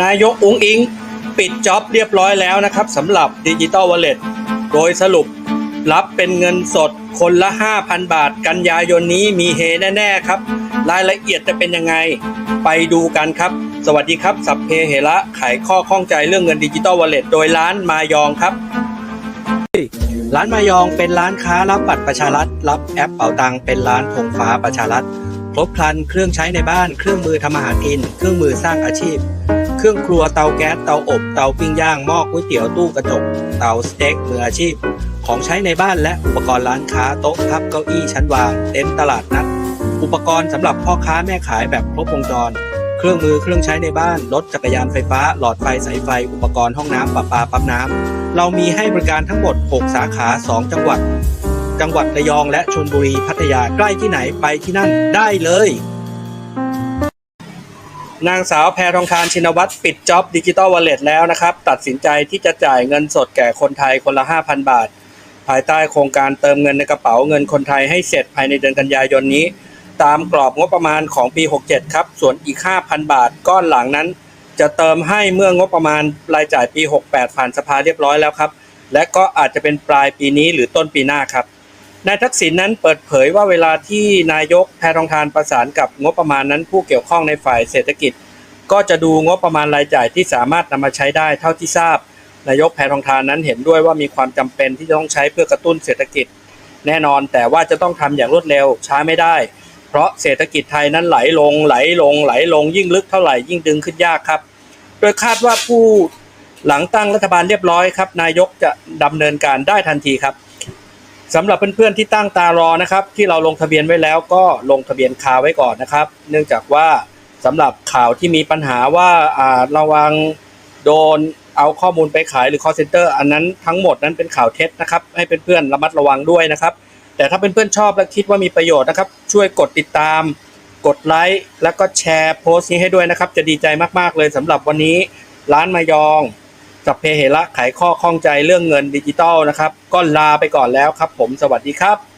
นายกอุ้งอิง ปิดจ็อบเรียบร้อยแล้วนะครับสำหรับดิจิ t a ลวอลเล็ตโดยสรุปรับเป็นเงินสดคนละ 5,000 บาท กันยายนนี้มีเฮแน่ ๆ ครับ รายละเอียดจะเป็นยังไง ไปดูกันครับ สวัสดีครับ สัพเพเหระไขข้อข้องใจเรื่องเงินดิจิ t a ลวอลเล็ตโดยร้านมายองครับ ร้านมายองเป็นร้านค้ารับบัตรประชารัฐ รับแอปเป๋าตังเป็นร้านธงฟ้าประชารัฐครบครันเครื่องใช้ในบ้านเครื่องมือทำอาหารกิน เครื่องมือสร้างอาชีพ เครื่องครัวเตาแก๊สเตาอบเตาปิ้งย่างหม้อก๋วยเตี๋ยวตู้กระจกเตาสเต็กมืออาชีพ ของใช้ในบ้านและอุปกรณ์ร้านค้าโต๊ะพับเก้าอี้ชั้นวางเต็นท์ตลาดนัด อุปกรณ์สำหรับพ่อค้าแม่ขายแบบครบวงจร เครื่องมือเครื่องใช้ในบ้านรถจักรยานไฟฟ้า หลอดไฟสายไฟ อุปกรณ์ห้องน้ำประปาปั๊มน้ำเรามีให้บริการทั้งหมด 6 สาขา 2 จังหวัด จังหวัดระยองและชลบุรีพัทยาใกล้ที่ไหนไปที่นั่นได้เลย นางสาวแพรทองคารชินวัตรปิดจ็อบดิจิตอลวอลเล็ตแล้วนะครับ ตัดสินใจที่จะจ่ายเงินสดแก่คนไทยคนละ 5,000 บาท ภายใต้โครงการเติมเงินในกระเป๋าเงินคนไทยให้เสร็จภายในเดือนกันยายนนี้ ตามกรอบงบประมาณของปี 67 ครับ ส่วนอีก 5,000 บาทก้อนหลังนั้น จะเติมให้เมื่องบประมาณรายจ่ายปี 68 ผ่านสภาเรียบร้อยแล้วครับ และก็อาจจะเป็นปลายปีนี้หรือต้นปีหน้าครับ นายทักษิณนั้นเปิดเผยว่าเวลาที่นายกแพทองทานประสานกับงบประมาณนั้นผู้เกี่ยวข้องในฝ่ายเศรษฐกิจ ก็จะดูงบประมาณรายจ่ายที่สามารถนำมาใช้ได้เท่าที่ทราบ นายกแพทองทานนั้นเห็นด้วยว่ามีความจำเป็นที่จะต้องใช้เพื่อกระตุ้นเศรษฐกิจ แน่นอนแต่ว่าจะต้องทำอย่างรวดเร็วช้าไม่ได้ เพราะเศรษฐกิจไทยนั้นไหลลงไหลลงไหลลงยิ่งลึกเท่าไหร่ยิ่งดึงขึ้นยากครับ โดยคาดว่าผู้หลังตั้งรัฐบาลเรียบร้อยครับ นายกจะดำเนินการได้ทันทีครับ สำหรับเพื่อนๆที่ตั้งตารอนะครับ ที่เราลงทะเบียนไว้แล้วก็ลงทะเบียนคาไว้ก่อนนะครับ เนื่องจากว่าสำหรับข่าวที่มีปัญหาว่าอาระวังโดนเอาข้อมูลไปขายหรือ call center อันนั้นทั้งหมดนั้นเป็นข่าวเท็จนะครับ ให้เพื่อนๆระมัดระวังด้วยนะครับ แต่ถ้าเพื่อนๆชอบและคิดว่ามีประโยชน์นะครับ ช่วยกดติดตาม กดไลค์แล้วก็แชร์โพสต์นี้ให้ด้วยนะครับ จะดีใจมากๆเลยสำหรับวันนี้ร้านมายอง กับเพเหระไขข้อข้องใจเรื่องเงินดิจิตอลนะครับ ก็ลาไปก่อนแล้วครับ ผมสวัสดีครับ